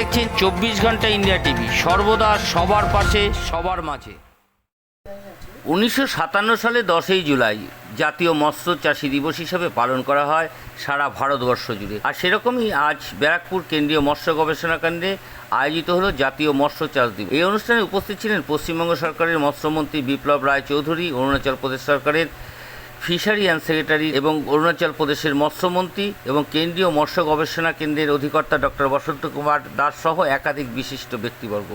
দেখছেন চব্বিশ ঘণ্টা ইন্ডিয়া টিভি। সর্বদা সবার পাশে, সবার মাঝে। উনিশশো সাতান্ন সালে দশই জুলাই জাতীয় মৎস্য চাষী দিবস হিসেবে পালন করা হয় সারা ভারতবর্ষ জুড়ে। আর সেরকমই আজ ব্যারাকপুর কেন্দ্রীয় মৎস্য গবেষণা কেন্দ্রে আয়োজিত হলো জাতীয় মৎস্য চাষ দিবস। এই অনুষ্ঠানে উপস্থিত ছিলেন পশ্চিমবঙ্গ সরকারের মৎস্যমন্ত্রী বিপ্লব রায় চৌধুরী অরুণাচল প্রদেশ সরকারের ফিশারি অ্যান্ড সেক্রেটারি এবং অরুণাচল প্রদেশের মৎস্যমন্ত্রী এবং কেন্দ্রীয় মৎস্য গবেষণা কেন্দ্রের অধিকর্তা ডক্টর বসন্ত কুমার দাস সহ একাধিক বিশিষ্ট ব্যক্তিবর্গ।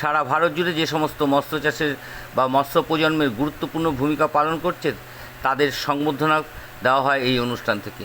সারা ভারত জুড়ে যে সমস্ত মৎস্য চাষের বা মৎস্য প্রজন্মের গুরুত্বপূর্ণ ভূমিকা পালন করছে তাদের সংবর্ধনা দেওয়া হয় এই অনুষ্ঠান থেকে।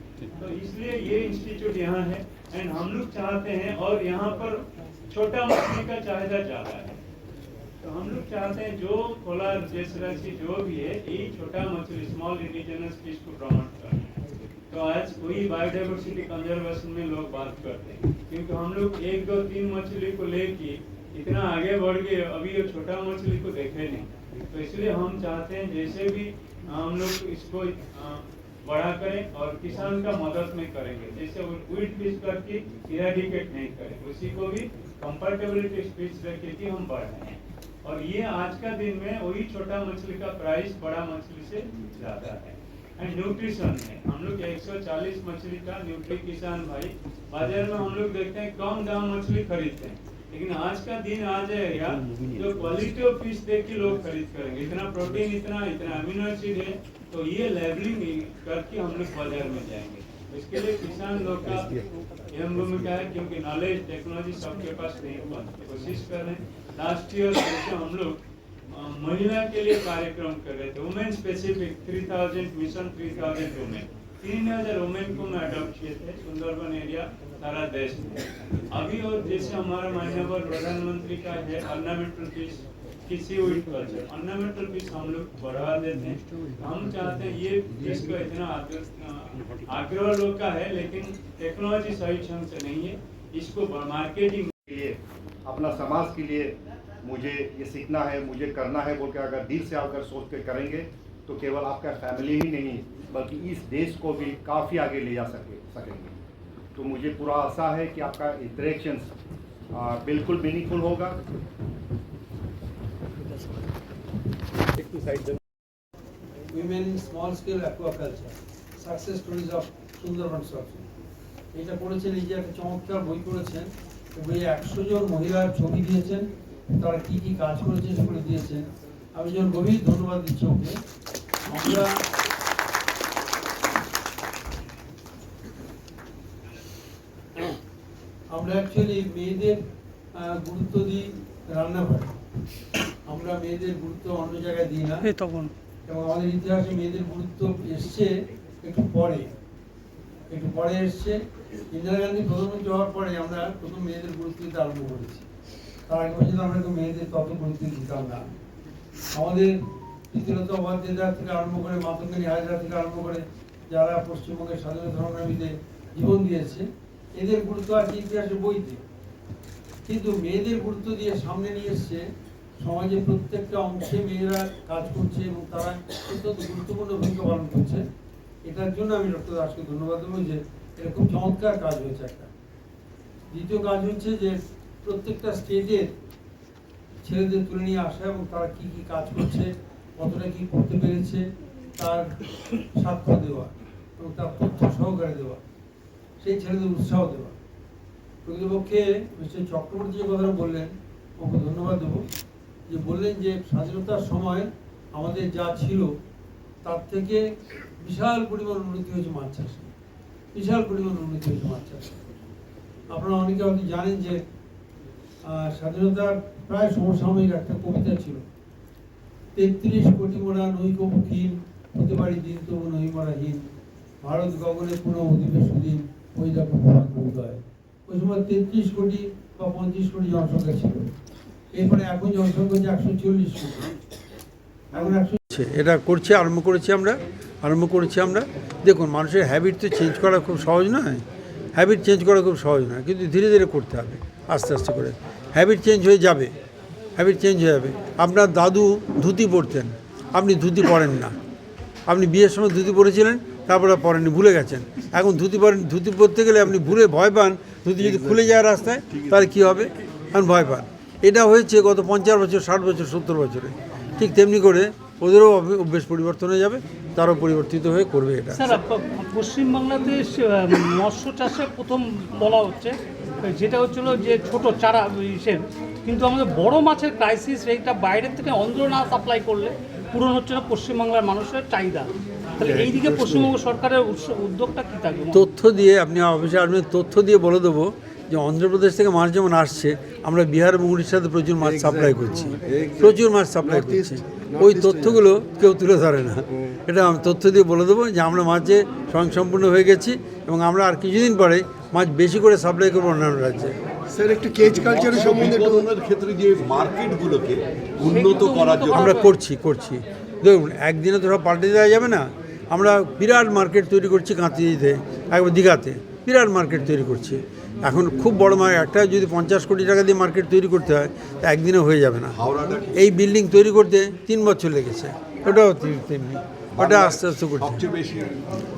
तो इसलिए ये इंस्टीट्यूट यहाँ है। एंड हम लोग चाहते हैं और यहाँ पर छोटा मछली का चाहिदा ज़्यादा है। तो हम लोग चाहते हैं जो खोला जैसे जो भी है, ये छोटा मछली स्मॉल इंडिजिनस फ़िश को प्रमोट करें। तो आज वही बायोडाइवर्सिटी कंजर्वेशन में लोग बात करते हैं। क्योंकि हम लोग एक दो तीन मछली को लेके इतना आगे बढ़ गए, अभी ये छोटा मछली को देखे नहीं। तो इसलिए हम चाहते हैं जैसे भी हम लोग इसको बड़ा करें और किसान का मदद में करेंगे। जैसे वीट फ़िश करके इरेडिकेट नहीं करें, उसी को भी कंफर्टेबिलिटी फ़िश रखे कि हम बढ़ाएँ। और ये आज का दिन में वही छोटा मछली का प्राइस बड़ा मछली से ज़्यादा है। एंड न्यूट्रिशन में हम लोग 140 मछली का न्यूट्री किसान भाई, बाज़ार में हम लोग देखते हैं कम दाम मछली खरीदते हैं। लेकिन आज का दिन आ जाएगा जो क्वालिटी ऑफ़ फ़िश देख के लोग खरीद करेंगे। इतना प्रोटीन इतना इतना अमीनो एसिड है। तो ये लेबलिंग करके हम लोग बाज़ार में जाएँगे। इसके लिए किसान लोग का अहम भूमिका है, क्योंकि नॉलेज टेक्नोलॉजी सबके पास नहीं पहुँचती कोशिश कर रहे हैं। लास्ट ईयर जैसे हम लोग महिला के लिए कार्यक्रम कर रहे थे। वुमेन स्पेसिफिक 3000 मिशन 3000 वुमेन तीन हज़ार वुमेन को मैं अडॉप्ट किए थे, सुंदरबन एरिया सारा देश में। अभी और जैसे हमारा मान्यवर प्रधानमंत्री का है ऑर्नामेंटल पीस किसी ऑर्नामेंटल पीस हम लोग बढ़ा देते हैं। हम चाहते हैं ये पीस इतना आग्रह लोग का है, लेकिन टेक्नोलॉजी सही ढंग से नहीं है। इसको मार्केटिंग के लिए, अपना समाज के लिए मुझे ये सीखना है, मुझे करना है, बोल के अगर दिल से अगर सोच के करेंगे तो केवल आपका फैमिली ही नहीं, बल्कि इस देश को भी काफ़ी आगे ले जा सके, सकेंगे। तो मुझे पूरा आशा है कि आपका इंटरेक्शन बिल्कुल मीनिंगफुल होगा। Women, small scale aquaculture. Success stories of Sundarban সরকার এটা করেছেন, এই যে একটা চমৎকার বই করেছেন বইয়ে একশো জন মহিলার ছবি দিয়েছেন, তারা কি কি কাজ করেছে সেগুলো দিয়েছেন। আমি যখন গভীর ধন্যবাদ দিচ্ছি ওকে। আমরা আমরা অ্যাকচুয়ালি মেয়েদের গুরুত্ব দিই রান্নাঘরে। আমরা মেয়েদের গুরুত্ব অন্য জায়গায় দিই না। তখন। এবং আমাদের ইতিহাসে মেয়েদের গুরুত্ব এসছে একটু পরে। একটু পরে এসছে। ইন্দিরা গান্ধী প্রধানমন্ত্রী হওয়ার পরে আমরা প্রথম মেয়েদের গুরুত্ব দিতে আরম্ভ করেছি। তার আগে পর্যন্ত আমরা একটু মেয়েদের তত গুরুত্ব দিতাম না। আমাদের প্রীতিলতা উপাধ্যায় থেকে আরম্ভ করে মাতঙ্গিনী হাজরা থেকে আরম্ভ করে যারা পশ্চিমবঙ্গের স্বাধীনতা সংগ্রামীতে জীবন দিয়েছে এদের গুরুত্ব আছে ইতিহাসের বইতে। কিন্তু মেয়েদের গুরুত্ব দিয়ে সামনে নিয়ে এসছে সমাজে প্রত্যেকটা অংশে মেয়েরা কাজ করছে এবং তারা অত্যন্ত গুরুত্বপূর্ণ ভূমিকা পালন করছে। এটার জন্য আমি ডক্টর দাসকে ধন্যবাদ দেবো যে খুব চমৎকার কাজ হয়েছে একটা। দ্বিতীয় কাজ হচ্ছে যে প্রত্যেকটা স্টেজের ছেলেদের তুলে নিয়ে আসা এবং তারা কি কি কাজ করছে, কতটা কি করতে পেরেছে, তার সাক্ষ্য দেওয়া এবং তার তথ্য সহকারে দেওয়া, সেই ছেলেদের উৎসাহ দেওয়া। প্রকৃতপক্ষে মিস্টার চক্রবর্তী যে কথাটা বললেন, ওকে ধন্যবাদ দেবো। যে বললেন যে স্বাধীনতার সময় আমাদের যা ছিল, তার থেকে বিশাল পরিমাণ উন্নতি হয়েছে মাছ চাষে। বিশাল পরিমাণ উন্নতি হয়েছে মাছ চাষে। আপনারা অনেকে হয়তো জানেন যে স্বাধীনতার প্রায় সমসাময়িক একটা কবিতা ছিল। তেত্রিশ কোটি মোড়া নৈকমুখীন হতে পারি দিন তবু নই মরাহীন। ভারত গগনে পুনঃ অধিবেশ দিন ওই দেখো উদয় ওই সময় তেত্রিশ কোটি বা পঁচিশ কোটি জনসংখ্যা ছিল। এটা করছি, আরম্ভ করেছি আমরা, আরম্ভ করেছি আমরা। দেখুন, মানুষের হ্যাবিট তো চেঞ্জ করা খুব সহজ নয়। হ্যাবিট চেঞ্জ করা খুব সহজ নয়, কিন্তু ধীরে ধীরে করতে হবে, আস্তে আস্তে করে। হ্যাবিট চেঞ্জ হয়ে যাবে হ্যাবিট চেঞ্জ হয়ে যাবে। আপনার দাদু ধুতি পরতেন, আপনি ধুতি পরেন না। আপনি বিয়ের সময় ধুতি পরেছিলেন, তারপরে পরেননি, ভুলে গেছেন। এখন ধুতি পরেন, ধুতি পরতে গেলে আপনি ভুলে ভয় পান, ধুতি যদি খুলে যায় রাস্তায়, তাহলে কী হবে? এখন ভয় পান। এটা হয়েছে গত পঞ্চাশ বছর ষাট বছর সত্তর বছরে। ঠিক তেমনি করে ওদেরও অভ- অভ্যেস পরিবর্তন হয়ে যাবে তারাও পরিবর্তিত হয়ে করবে এটা। পশ্চিমবাংলাতে মৎস্য চাষে প্রথম বলা হচ্ছে যেটা হচ্ছিল যে ছোট চারা ইসের। কিন্তু আমাদের বড় মাছের ক্রাইসিস এইটা বাইরের থেকে অন্ধ্র না সাপ্লাই করলে পূরণ হচ্ছে না পশ্চিমবাংলার মানুষের চাহিদা। তাহলে এই দিকে পশ্চিমবঙ্গ সরকারের উদ্যোগটা কী থাকবে? তথ্য দিয়ে আপনি অফিসে আসবেন তথ্য দিয়ে বলে দেবো যে অন্ধ্রপ্রদেশ থেকে মাছ যেমন আসছে আমরা বিহার এবং উড়িষ্যাতে প্রচুর মাছ সাপ্লাই করছি। প্রচুর মাছ সাপ্লাই করছি। ওই তথ্যগুলো কেউ তুলে ধরে না। এটা আমি তথ্য দিয়ে বলে দেবো যে আমরা মাঝে স্বয়ংসম্পূর্ণ হয়ে গেছি এবং আমরা আর কিছুদিন পরে মাছ বেশি করে সাপ্লাই করব অন্যান্য রাজ্যে। স্যার একটু কেজ কালচারের সম্বন্ধে ক্ষেত্রে যে মার্কেটগুলোকে উন্নত করার জন্য আমরা করছি করছি। দেখুন একদিনে তো সব পাল্টে দেওয়া যাবে না। আমরা বিরাট মার্কেট তৈরি করছি কাঁথিতে একবার দীঘাতে। বিরাট মার্কেট তৈরি করছি। এখন খুব বড় মার্কেট একটা যদি পঞ্চাশ কোটি টাকা দিয়ে মার্কেট তৈরি করতে হয় তা একদিনে হয়ে যাবে না। এই বিল্ডিং তৈরি করতে তিন বছর লেগেছে। ওটাও তেমনি। ওটা আস্তে আস্তে করছি।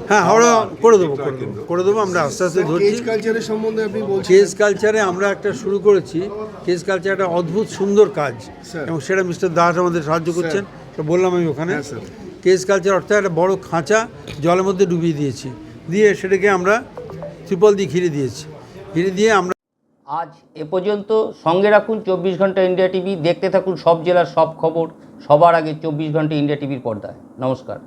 হ্যাঁ হাওড়া করে দেবো করে দেবো করে দেবো আমরা আস্তে আস্তে ধরছি। কেজ কালচারের সম্বন্ধে আপনি বলছেন। কেস কালচারে আমরা একটা শুরু করেছি। কেস কালচার একটা অদ্ভুত সুন্দর কাজ। এবং সেটা মিস্টার দাস আমাদের সাহায্য করছেন। তো বললাম আমি ওখানে। হ্যাঁ, কেস কালচার অর্থাৎ একটা বড় খাঁচা জলের মধ্যে ডুবিয়ে দিয়েছি। দিয়ে সেটাকে আমরা ত্রিপল দিয়ে ঘিরে দিয়েছে। ঘিরে দিয়ে আমরা আজ এ পর্যন্ত সঙ্গে রাখুন চব্বিশ ঘণ্টা ইন্ডিয়া টিভি। দেখতে থাকুন সব জেলার সব খবর। সবার আগে চব্বিশ ঘণ্টা ইন্ডিয়া টিভির পর্দায়। নমস্কার।